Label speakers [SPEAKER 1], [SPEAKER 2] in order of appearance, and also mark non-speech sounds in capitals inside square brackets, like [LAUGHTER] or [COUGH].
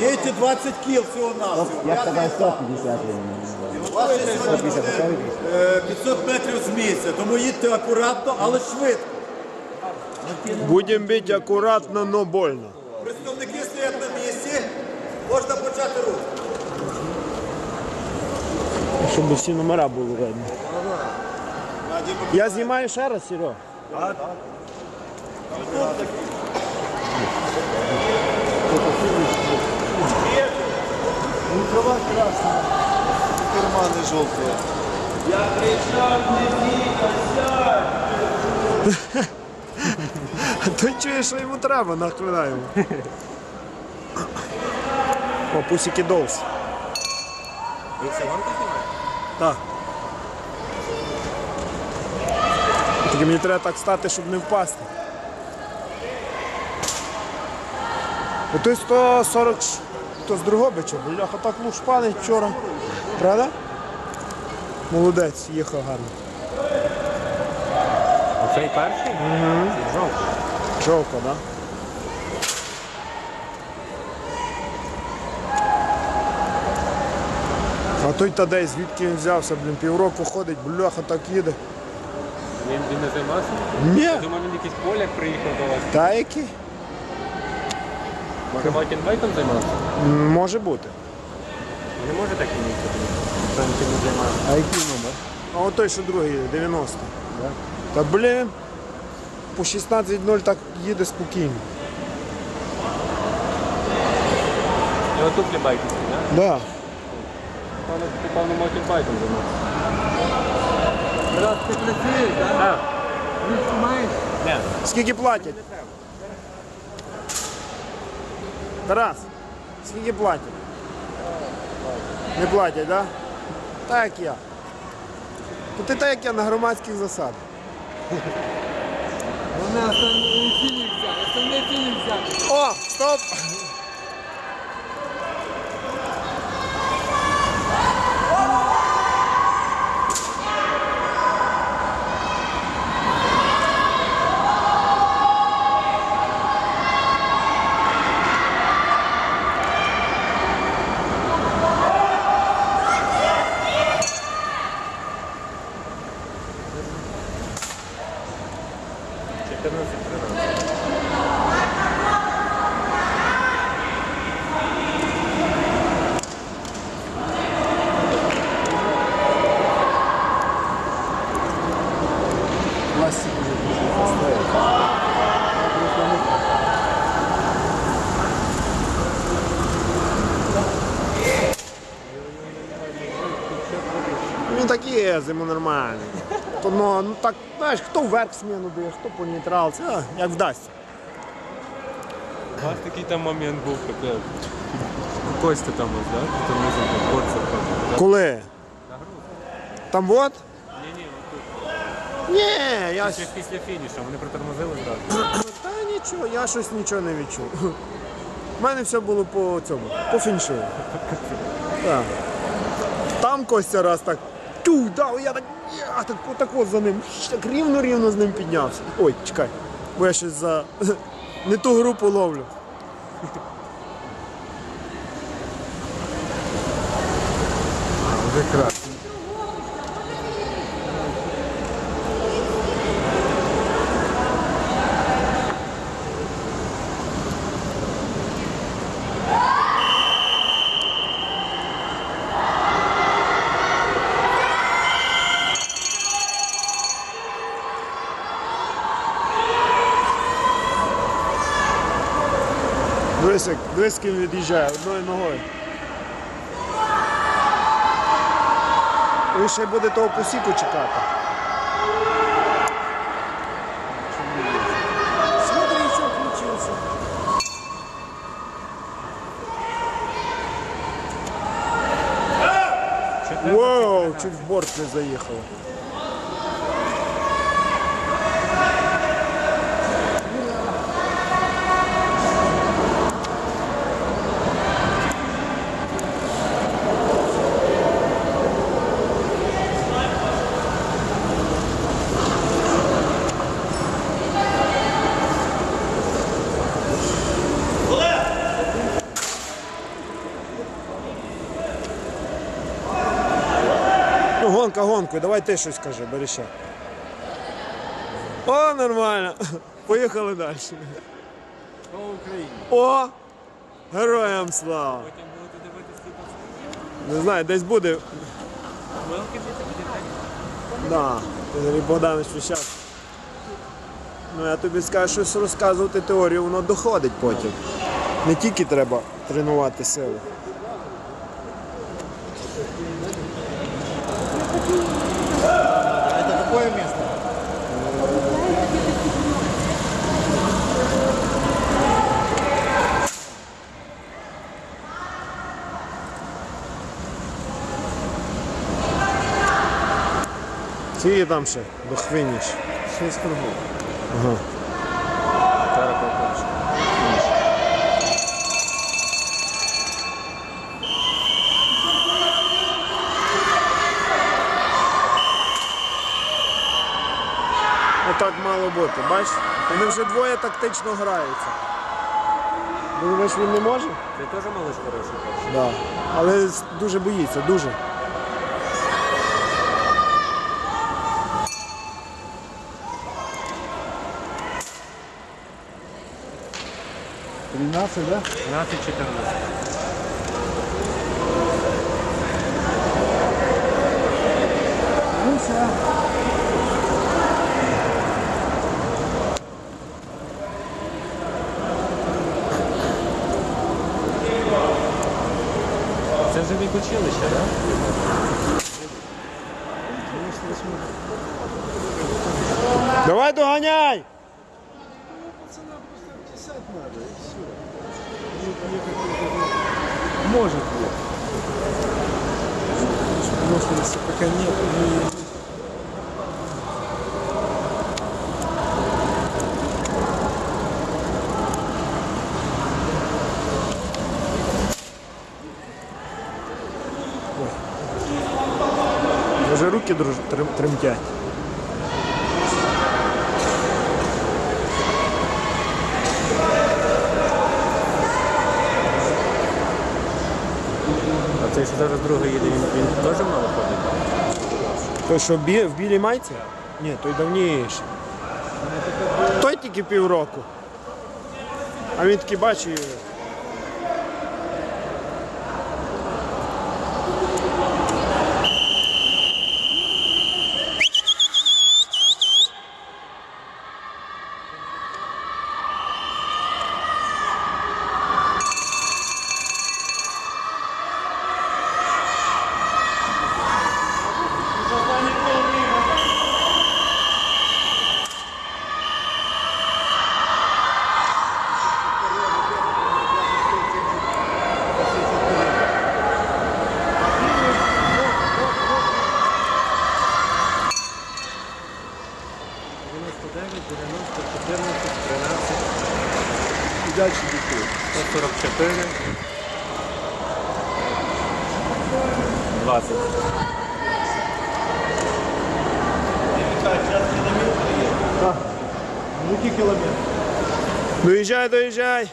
[SPEAKER 1] Їдьте 20 кіл всього на
[SPEAKER 2] Я сказав 150 150 поставити?
[SPEAKER 1] 500 метрів з місця, тому їдьте акуратно, але швидко.
[SPEAKER 3] Будемо бити акуратно, но больно.
[SPEAKER 1] Представники стоять на місці, можна почати рух.
[SPEAKER 3] Щоб всі номера були видно. Я знімаю ще раз, Серега.
[SPEAKER 1] Кармани жовті.
[SPEAKER 3] Той чує, що йому треба, нахрена йому. О, пусіки долс. Так. Тільки мені треба так стати, щоб не впасти. Отой 140, ш- то з Другобича, бляха, так луж палить вчора. Правда? Молодець, їхав гарно.
[SPEAKER 4] Оцей перший? Угу. Жовтий.
[SPEAKER 3] Жовка, так? Да? А той Тадей, звідки він взявся, блін, півроку ходить, бляха так їде.
[SPEAKER 4] Він, він не займався?
[SPEAKER 3] Ні.
[SPEAKER 4] Я думав, він якийсь поляк приїхав до вас.
[SPEAKER 3] Та які?
[SPEAKER 4] Може, Вайтенбейтом займався?
[SPEAKER 3] Може бути.
[SPEAKER 4] Не може так і не займався.
[SPEAKER 3] А який номер? А от той, що другий, 90. Та блін, по 16.0 так їде спокійно.
[SPEAKER 4] Його туфлі байківські, так?
[SPEAKER 3] Да.
[SPEAKER 4] Певно, ти, певно, Вайтенбейтом займався.
[SPEAKER 5] Раз ти працюєш, так?
[SPEAKER 4] Так.
[SPEAKER 5] Ручку маєш?
[SPEAKER 4] Ні.
[SPEAKER 3] Скільки платять? Тарас, скільки платять? Не платять, так? Да? Так як я. То ти так як я на громадських засадах.
[SPEAKER 5] Вони основні цілі взяли, основні цілі взяли.
[SPEAKER 3] О, стоп! Він так є, йому нормально. То, ну, ну так, знаєш, хто вверх зміну дає, хто по нейтралці, а, як вдасться.
[SPEAKER 4] У вас такий там момент був, коли Костя там ось, так? Там не знаю, Корцев.
[SPEAKER 3] Коли? Там от?
[SPEAKER 4] Ні, ні,
[SPEAKER 3] я
[SPEAKER 4] ще після фінішу, вони притормозили зразу. [CLEARS THROAT]
[SPEAKER 3] Та нічого, я щось нічого не відчув. У мене все було по цьому, по фіншу. [LAUGHS] Так. Там Костя раз так тю, дав, я так, я так, отак от за ним, так рівно-рівно з ним піднявся. Ой, чекай, бо я щось за [LAUGHS] не ту групу ловлю.
[SPEAKER 4] Вже краще.
[SPEAKER 3] Дивись, дивись, ким від'їжджає одною ногою. Ви ще буде того посіку чекати. Смотри, що включився. Вау, чуть в борт не заїхало. Гонка гонкою, давай ти щось кажи, бери ще. О, нормально. [LAUGHS] Поїхали далі.
[SPEAKER 1] Слава Україні.
[SPEAKER 3] О! Героям слава!
[SPEAKER 4] Потім будете дивитися
[SPEAKER 3] Не знаю, десь буде.
[SPEAKER 4] так.
[SPEAKER 3] Да, Ігор Богданович весь. Ну я тобі скажу, щось розказувати теорію, воно доходить потім. Не тільки треба тренувати силу.
[SPEAKER 1] Это какое место?
[SPEAKER 3] Скільки там ще до хвиніш?
[SPEAKER 1] Шесть кругов.
[SPEAKER 3] Ага. Отак мало бути, бачиш? Вони вже двоє тактично граються. Думаєш, він не може?
[SPEAKER 4] Ти теж малиш хороший перший.
[SPEAKER 3] Да. Але дуже боїться, дуже.
[SPEAKER 1] Тринадцать, да?
[SPEAKER 4] 12-14.
[SPEAKER 3] Давай доганяй!
[SPEAKER 1] Может быть. Выносливости пока нет.
[SPEAKER 3] Руки друж... тремтять.
[SPEAKER 4] А цей, що зараз другий їде, він, він теж мало ходить?
[SPEAKER 3] Той, що бі... в білій майці? Ні, той давніший. Той тільки півроку. А він такий бачить.
[SPEAKER 4] 144. 20.
[SPEAKER 1] Руки километр.
[SPEAKER 3] Доїжджай, доїжджай.